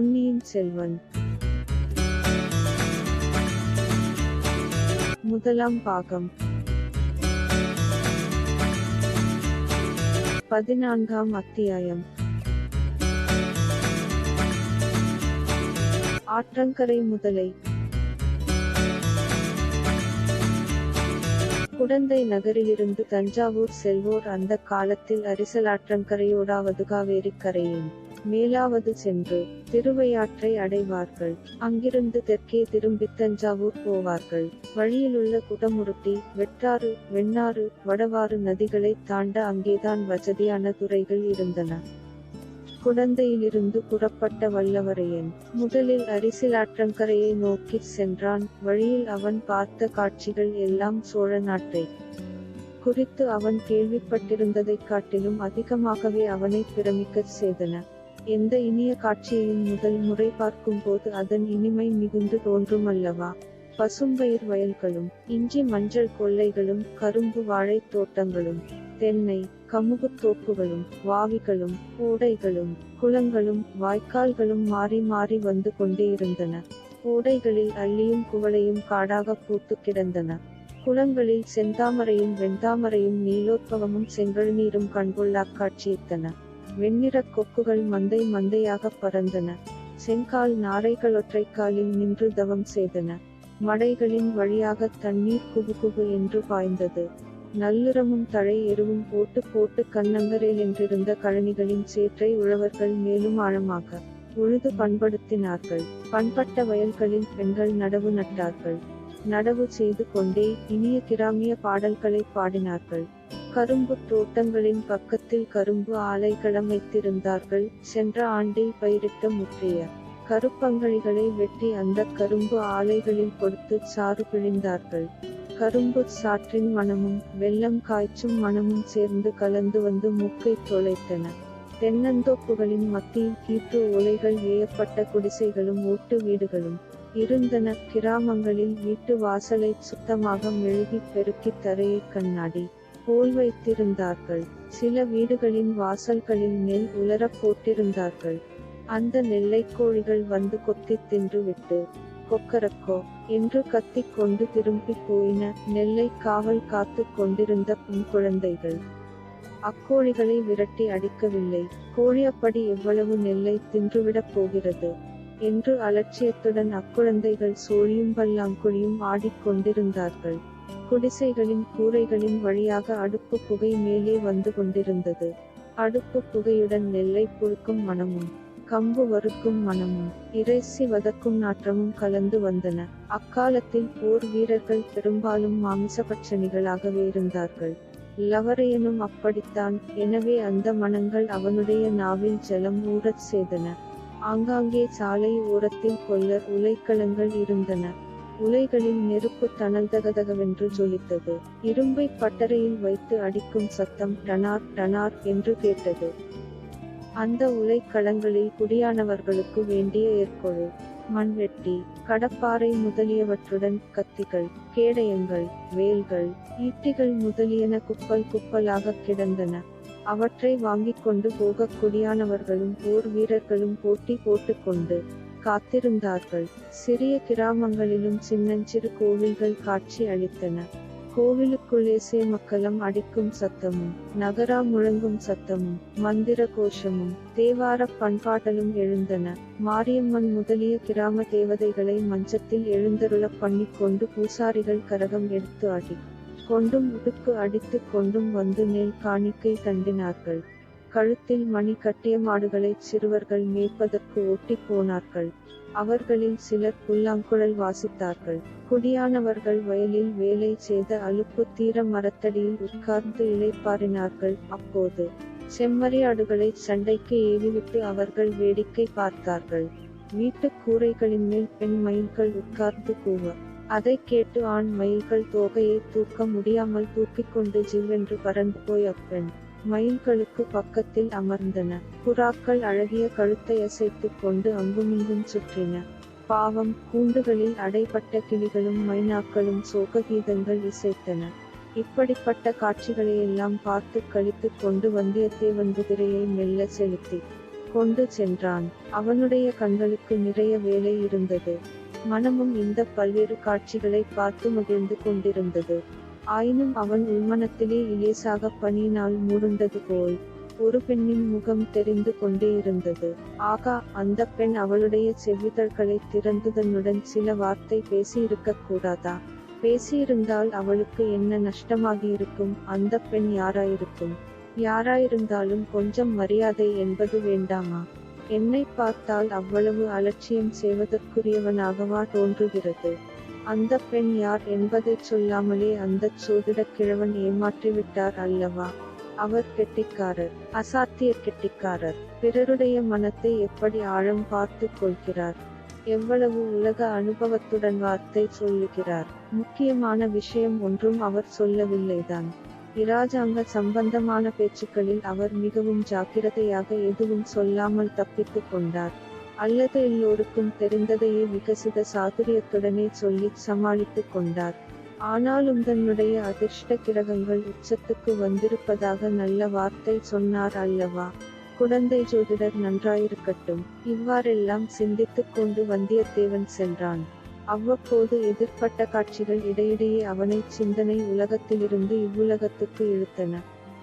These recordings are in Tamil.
பொன்னியின் செல்வன். முதலாம் பாகம். பதினான்காம் அத்தியாயம். ஆற்றங்கரை முதலை. குடந்தை நகரிலிருந்து தஞ்சாவூர் செல்வோர் அந்த காலத்தில் அரிசலாற்றங்கரையோடாவது காவேரி கரையின் மேலாவது சென்று திருவையாற்றை அடைவார்கள். அங்கிருந்து தெற்கே திரும்பி தஞ்சாவூர் போவார்கள். வழியிலுள்ள குடமுருட்டி வெட்டாறு வெண்ணாறு வடவாறு நதிகளை தாண்ட அங்கேதான் வசதியான துறைகள் இருந்தன. குடந்தையிலிருந்து புறப்பட்ட வல்லவரையன் முதலில் அரிசிலாற்றங்கரையை நோக்கிச் சென்றான். வழியில் அவன் பார்த்த காட்சிகள் எல்லாம் சோழ நாட்டை குறித்து அவன் கேள்விப்பட்டிருந்ததைக் காட்டிலும் அதிகமாகவே அவனை பிரமிக்கச் செய்தன. எந்த இனிய காட்சியையும் முதல் முறை பார்க்கும்போது அதன் இனிமை மிகுந்து தோன்றுமல்லவா பசும்பயிர் வயல்களும் இஞ்சி மஞ்சள் கொள்ளைகளும் கரும்பு வாழைத் தோட்டங்களும் தென்னை கமுகுத் தோப்புகளும் வாவிகளும் ஓடைகளும் குளங்களும் வாய்க்கால்களும் மாறி மாறி வந்து கொண்டே இருந்தன. ஓடைகளில் அள்ளியும் குவளையும் காடாக பூத்து கிடந்தன. குளங்களில் செந்தாமரையும் வெண்தாமரையும் நீலோத்பவமும் செங்கழுநீரும் கண்கொள்ளாக் காட்சியித்தன வெண்ணிறக் கொக்குகள் மந்தை மந்தையாகப் பறந்தன. செங்கால் நாரைகளொற்றைக்காலில் நின்று தவம் செய்தன. மடைகளின் வழியாக தண்ணீர் குபுகுபு என்று பாய்ந்தது. நல்லிறமும் தழை எருவும் போட்டு போட்டு கண்ணங்கரேல் என்றிருந்த கழனிகளின் சேற்றை உழவர்கள் மேலும் ஆழமாக உழுது பண்படுத்தினார்கள். பண்பட்ட வயல்களில் பெண்கள் நடவு நட்டார்கள். நடவு செய்து கொண்டே இனிய கிராமிய பாடல்களை பாடினார்கள். கரும்பு தோட்டங்களின் பக்கத்தில் கரும்பு ஆலைகளம் வைத்திருந்தார்கள் சென்ற ஆண்டில் பயிரிட்ட முற்றிய கருப்பங்களிகளை வெட்டி அந்த கரும்பு ஆலைகளில் கொடுத்து சாறு பிழிந்தார்கள். கரும்பு சாற்றின் மணமும் வெள்ளம் காய்ச்சும் மணமும் சேர்ந்து கலந்து வந்து மூக்கை தொலைத்தன. தென்னந்தோப்புகளின் மத்தியில் கீற்று ஓலைகள் வேயப்பட்ட குடிசைகளும் ஓட்டு வீடுகளும் இருந்தன. கிராமங்களில் வீட்டு வாசலை சுத்தமாக மெழுகி பெருக்கி தரையை கண்ணாடி போல் வைத்திருந்தார்கள். சில வீடுகளின் வாசல்களில் நெல் உலரப் போட்டிருந்தார்கள். அந்த நெல்லைக் கோழிகள் வந்து கொத்தித் தின்றுவிட்டு கொக்கரக்கோ என்று கத்திக் கொண்டு திரும்பி போயின நெல்லை காவல் காத்துக் கொண்டிருந்த பெண் குழந்தைகள். அக்கோழிகளை விரட்டி அடிக்கவில்லை. கோழி அப்படி எவ்வளவு நெல்லை தின்றுவிடப் போகிறது என்று அலட்சியத்துடன் அக்குழந்தைகள் சோழியும் பல்லாங்குழியும் ஆடிக்கொண்டிருந்தார்கள் குடிசைகளின் கூரைகளின் வழியாக அடுப்பு புகை மேலே வந்து கொண்டிருந்தது. அடுப்பு புகையுடன் நெல்லை புழுக்கும் மனமும் கம்பு வறுக்கும் மனமும் இறைச்சி வதக்கும் நாற்றமும் கலந்து வந்தன. அக்காலத்தில் போர் வீரர்கள் பெரும்பாலும் மாமிசபட்சணிகளாகவே இருந்தார்கள். லவரையனும் அப்படித்தான். எனவே அந்த மனங்கள் அவனுடைய நாவில் ஜலம் ஊறச் செய்தன. ஆங்காங்கே சாலை ஓரத்தில் கொல்லர் உலைக்களங்கள் இருந்தன. உலைகளின் நெருப்பு தனந்தகதகவென்று ஜொலித்தது. இரும்பை பட்டறையில் வைத்து அடிக்கும் சத்தம் டனார் டனார் என்று கேட்டது. அந்த உலைக்களங்களில் குடியானவர்களுக்கு வேண்டிய ஏற்கொழு. மண்வெட்டி கடப்பாறை முதலியவற்றுடன் கத்திகள் கேடயங்கள் வேல்கள் ஈட்டிகள் முதலியன குப்பல் குப்பலாக கிடந்தன. அவற்றை வாங்கிக் கொண்டு போக குடியானவர்களும் போர் வீரர்களும் போட்டி போட்டுக்கொண்டு காத்திருந்தார்கள். சிறிய கிராமங்களிலும் சின்னஞ்சிறு கோவில்கள் காட்சி அளித்தன. கோவிலுக்குள்ளே சேமக்கலம் அடிக்கும் சத்தமும் நகரா முழங்கும் சத்தமும் மந்திர கோஷமும் தேவார பண்பாட்டலும் எழுந்தன. மாரியம்மன் முதலிய கிராம தேவதைகளை மஞ்சத்தில் எழுந்தருளப் பண்ணி கொண்டு பூசாரிகள் கரகம் எடுத்து ஆடி கொண்டும் உடுக்கு அடித்துக் கொண்டும் வந்து நெல் காணிக்கை தண்டினார்கள். கழுத்தில் மணி கட்டிய மாடுகளைச் சிறுவர்கள் மேய்ப்பதற்கு ஓட்டிப் போனார்கள். அவர்களில் சிலர் புல்லாங்குழல் வாசித்தார்கள். குடியானவர்கள் வயலில் வேலை செய்த அலுப்பு தீர மரத்தடியில் உட்கார்ந்து இளைப்பாறினார்கள். அப்போது செம்மறியாடுகளை சண்டைக்கு ஏவிவிட்டு அவர்கள் வேடிக்கை பார்த்தார்கள். வீட்டுக் கூரைகளின் மேல் பெண் மயில்கள் உட்கார்ந்து கூவ. அதை கேட்டு ஆண் மயில்கள் தோகையை தூக்க முடியாமல் தூக்கிக் கொண்டு ஜிவ்வென்று பறந்து போய் அப்பெண் மயில்களுக்கு பக்கத்தில் அமர்ந்தன. புறாக்கள் அழகிய கழுத்தை அசைத்துக் கொண்டு அங்குமிங்கும் சுற்றின. பாவம் கூண்டுகளில் அடைபட்ட கிளிகளும் மைனாக்களும் சோககீதங்கள் இசைத்தன. இப்படிப்பட்ட காட்சிகளையெல்லாம் பார்த்து கழித்துக் கொண்டு வந்தியத்தேவன் குதிரையை மெல்ல செலுத்தி கொண்டு சென்றான். அவனுடைய கண்களுக்கு நிறைய வேலை இருந்தது. மனமும் இந்த பல்வேறு காட்சிகளை பார்த்து மகிழ்ந்து கொண்டிருந்தது. ஆயினும் அவன் உள்மனத்திலே இலேசாக பணியினால் மூடுண்டது போல். ஒரு பெண்ணின் முகம் தெரிந்து கொண்டே இருந்தது. ஆகா அந்த பெண் அவளுடைய செவ்விதழ்களை திறந்துதனுடன் சில வார்த்தை பேசியிருக்க கூடாதா? பேசியிருந்தால் அவளுக்கு என்ன நஷ்டமாகியிருக்கும்? அந்த பெண் யாராயிருக்கும்? யாராயிருந்தாலும் கொஞ்சம் மரியாதை என்பது வேண்டாமா? என்னை பார்த்தால் அவ்வளவு அலட்சியம் செய்வதற்குரியவனாகவா தோன்றுகிறது? அந்த பெண் யார் என்பதைச் சொல்லாமலே அந்தச் சோதிடக் கிழவன் ஏமாற்றிவிட்டார் அல்லவா? அவர் கெட்டிக்காரர் அசாத்திய கெட்டிக்காரர். பிறருடைய மனத்தை எப்படி ஆழம் பார்த்து கொள்கிறார்? எவ்வளவு உலக அனுபவத்துடன் வார்த்தை சொல்லுகிறார்? முக்கியமான விஷயம் ஒன்றும் அவர் சொல்லவில்லைதான். இராஜாங்க சம்பந்தமான பேச்சுக்களில் அவர் மிகவும் ஜாக்கிரதையாக எதுவும் சொல்லாமல் தப்பித்துக் கொண்டார். அல்லது எல்லோருக்கும் தெரிந்ததையே விகசித சாதுரியத்துடனே சொல்லிச் சமாளித்துக் கொண்டார். ஆனாலும் தன்னுடைய அதிர்ஷ்ட கிரகங்கள் உச்சத்துக்கு வந்திருப்பதாக நல்ல வார்த்தை சொன்னார் அல்லவா? குழந்தை ஜோதிடர் நன்றாயிருக்கட்டும். இவ்வாறெல்லாம் சிந்தித்துக் கொண்டு வந்தியத்தேவன் சென்றான். அவ்வப்போது எதிர்ப்பட்ட காட்சிகள் இடையிடையே அவனை சிந்தனை உலகத்திலிருந்து இவ்வுலகத்துக்கு இழுத்தன.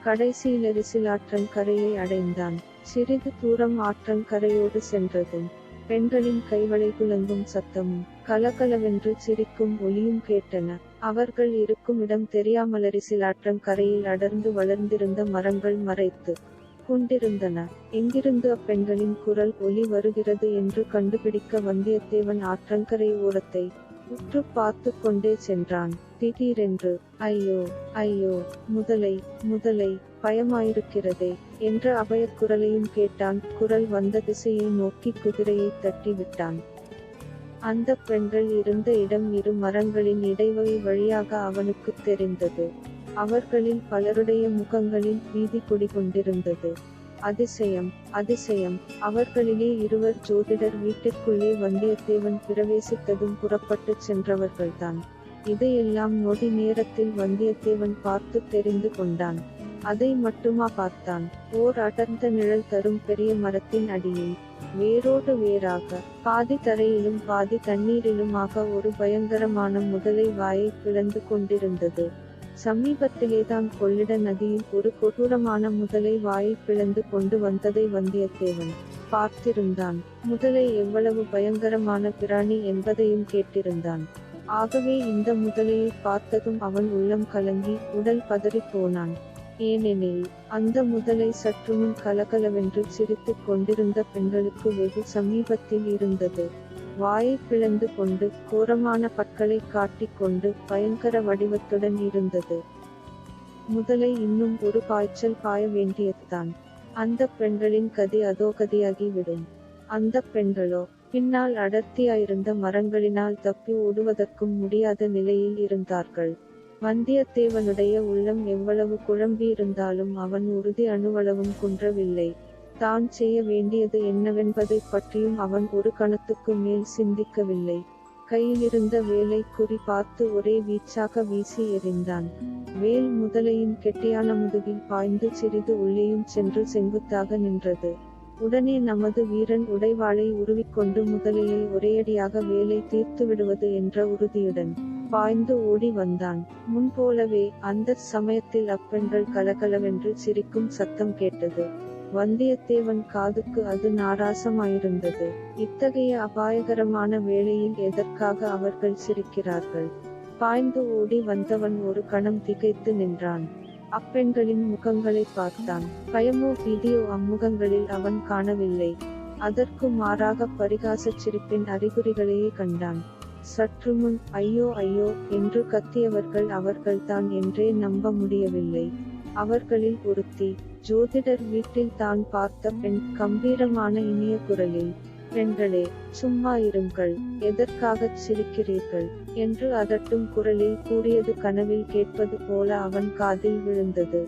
கடைசியில் எரிசிலாற்றன் கரையை அடைந்தான். சிறிது தூரம் ஆற்றன் கரையோடு சென்றதும் பெண்களின் கைவளை குலங்கும் சத்தமும் கலகலவென்று சிரிக்கும் ஒலியும் கேட்டன. அவர்கள் இருக்கும் இடம் தெரியாமலரிசிலாற்றன் கரையில் அடர்ந்து வளர்ந்திருந்த மரங்கள் மறைத்து கொண்டிருந்தன. எங்கிருந்து அப்பெண்களின் குரல் ஒலி வருகிறது என்று கண்டுபிடிக்க வந்தியத்தேவன் ஆற்றங்கரை ஓரத்தை உற்று பார்த்து கொண்டே சென்றான். திடீரென்று ஐயோ ஐயோ முதலை முதலை பயமாயிருக்கிறதே என்ற அபயக் குரலையும் கேட்டான். குரல் வந்த திசையை நோக்கி குதிரையை தட்டி விட்டான். அந்த பெண்கள் இருந்த இடம் இரு மரங்களின் இடைவெளி வழியாக அவனுக்கு தெரிந்தது. அவர்களில் பலருடைய முகங்களில் பீதி குடிகொண்டிருந்தது. அதிசயம் அதிசயம். அவர்களிலே இருவர் ஜோதிடர் வீட்டிற்குள்ளே வந்தியத்தேவன் பிரவேசித்ததும் புறப்பட்டுச் சென்றவர்கள்தான். இதையெல்லாம் நொடி நேரத்தில் வந்தியத்தேவன் பார்த்து தெரிந்து கொண்டான். அதை மட்டுமா பார்த்தான்? ஓர் அடர்ந்த நிழல் தரும் பெரிய மரத்தின் அடியில் வேரோடு வேறாக பாதி தரையிலும் பாதி தண்ணீரிலுமாக ஒரு பயங்கரமான முதலை வாயை பிளந்து கொண்டிருந்தது. சமீபத்திலேதான் கொள்ளிட நதியில் ஒரு கொடூரமான முதலை வாயை பிளந்து கொண்டு வந்ததை வந்தியத்தேவன் பார்த்திருந்தான். முதலை எவ்வளவு பயங்கரமான பிராணி என்பதையும் கேட்டிருந்தான். ஆகவே இந்த முதலையை பார்த்ததும் அவன் உள்ளம் கலங்கி உடல் பதறிப் போனான். ஏனெனில் அந்த முதலை சற்றுமுன் கலகலவென்று சிரித்துக் கொண்டிருந்த பெண்களுக்கு வெகு சமீபத்தில் இருந்தது. வாயை பிளந்து கொண்டு கோரமான பற்களை காட்டிக் கொண்டு பயங்கர வடிவத்துடன் இருந்தது. முதலை இன்னும் ஒரு பாய்ச்சல் பாய வேண்டியதுதான். அந்த பெண்களின் கதி அதோ கதியாகிவிடும். அந்த பெண்களோ பின்னால் அடர்த்தியாயிருந்த மரங்களினால் தப்பி ஓடுவதற்கும் முடியாத நிலையில் இருந்தார்கள். வந்தியத்தேவனுடைய உள்ளம் எவ்வளவு குழம்பியிருந்தாலும் அவன் உறுதி அணுவளவும் குன்றவில்லை. தான் செய்ய வேண்டியது என்னவென்பதைப் பற்றியும் அவன் ஒரு கணத்துக்கு மேல் சிந்திக்கவில்லை. கையிலிருந்த வேலை குறி பார்த்து ஒரே வீச்சாக வீசி எறிந்தான். வேல் முதலையின் கெட்டியான முதுகில் பாய்ந்து சிறிது உள்ளேயும் சென்று செங்குத்தாக நின்றது. உடனே நமது வீரன் உடைவாளை உருவிக்கொண்டு முதலையை ஒரேயடியாக வேலை தீர்த்து விடுவது என்ற உறுதியுடன் பாய்ந்து ஓடி வந்தான். முன்போலவே அந்த சமயத்தில் அப்பெண்கள் கலகலவென்று சிரிக்கும் சத்தம் கேட்டது. வந்தியத்தேவன் காதுக்கு அது நாராசமாயிருந்தது. இத்தகைய அபாயகரமான வேளையில் எதற்காக அவர்கள் சிரிக்கிறார்கள்? பாய்ந்து ஓடி வந்தவன் ஒரு கணம் திகைத்து நின்றான். அப்பெண்களின் முகங்களை பார்த்தான். பயமோ பீதியோ அம்முகங்களில் அவன் காணவில்லை. அதற்கு மாறாக பரிகாசச் சிரிப்பின் அறிகுறிகளையே கண்டான். சற்று முன் ஐயோ ஐயோ என்று கத்தியவர்கள் அவர்கள்தான் என்றே நம்ப முடியவில்லை. அவர்களில் ஒருத்தி ஜோதிடர் வீட்டில் தான் பார்த்த பெண் கம்பீரமான இனிய குரலில் பெண்களே சும்மா இருங்கள் எதற்காகச் சிரிக்கிறீர்கள்? என்று அதட்டும் குரலில் கூறியது கனவில் கேட்பது போல அவன் காதில் விழுந்தது.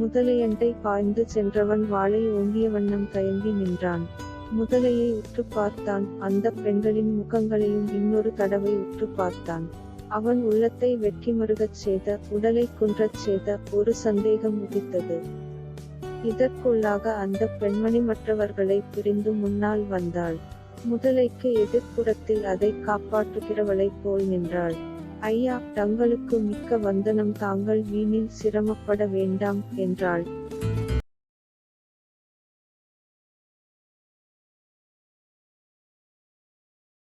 முதலையண்டை பாய்ந்து சென்றவன் வாளை ஓங்கிய வண்ணம் தயங்கி நின்றான். முதலையை உற்று பார்த்தான். அந்த பெண்களின் முகங்களையும் இன்னொரு தடவை உற்று பார்த்தான். அவன் உள்ளத்தை வெட்கிமருகச் செய்த உடலை குன்றச் செய்த ஒரு சந்தேகம் உதித்தது. இதற்குள்ளாக அந்த பெண்மணி மற்றவர்களை பிரிந்து முன்னால் வந்தாள். முதலைக்கு எதிர்ப்புறத்தில் அதை காப்பாற்றுகிறவளைப் போல் நின்றாள். ஐயா தங்களுக்கு மிக்க வந்தனம். தாங்கள் வீணில் சிரமப்பட வேண்டாம் என்றாள்.